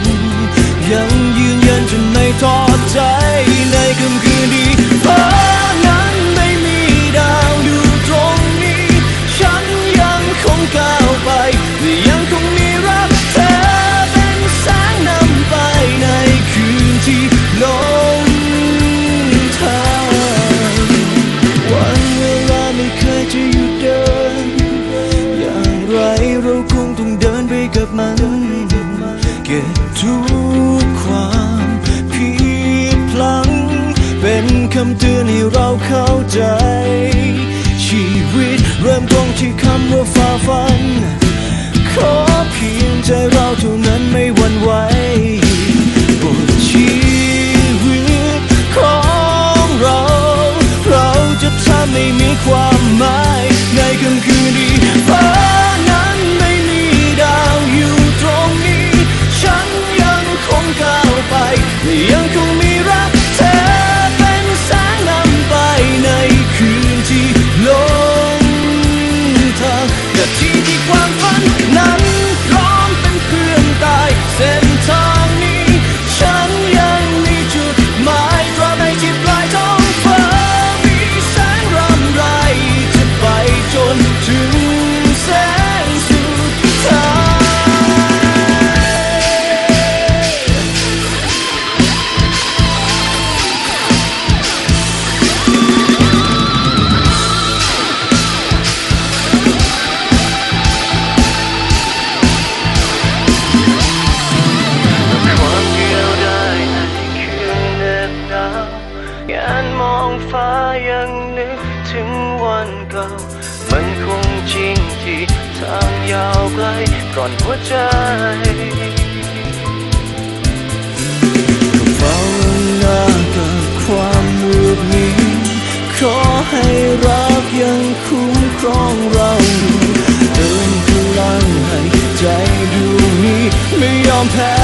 นยังยืนยันจนไม่ทอใจในค่ำคืนนี้ฟ้านั้นไม่มีดาวอยู่ตรงนี้ ฉันยังคงก้าวไปและยังคงมีรักเธอเป็นแสงนำไปในคืนที่ลงทางวันเวลาไม่เคยจะหยุดเดิน อย่างไรเราคงต้องเดินไปกับมันำเตือนให้เราเข้าใจ ชีวิตเริ่มต้นที่คำว่าฝ่าฟัน ขอเพียงใจเราเท่านั้นไม่หวั่นไหวบนชีวิตของเรา เราจะทำให้มีความหมาย ในค่ำคืนที่ฟ้านั้นไม่มีดาวอยู่ตรงนี้ ฉันยังคงก้าวไปยังคง้ายังนึกถึงวันเก่า มันคงจริงที่ทางยาวไกลก่อนหัวใจเฝ้าหน้ากับความมืดมิดขอให้รักยังคุ้มครองเราเติมพลังให้ใจดวงนี้ไม่ยอมแพ้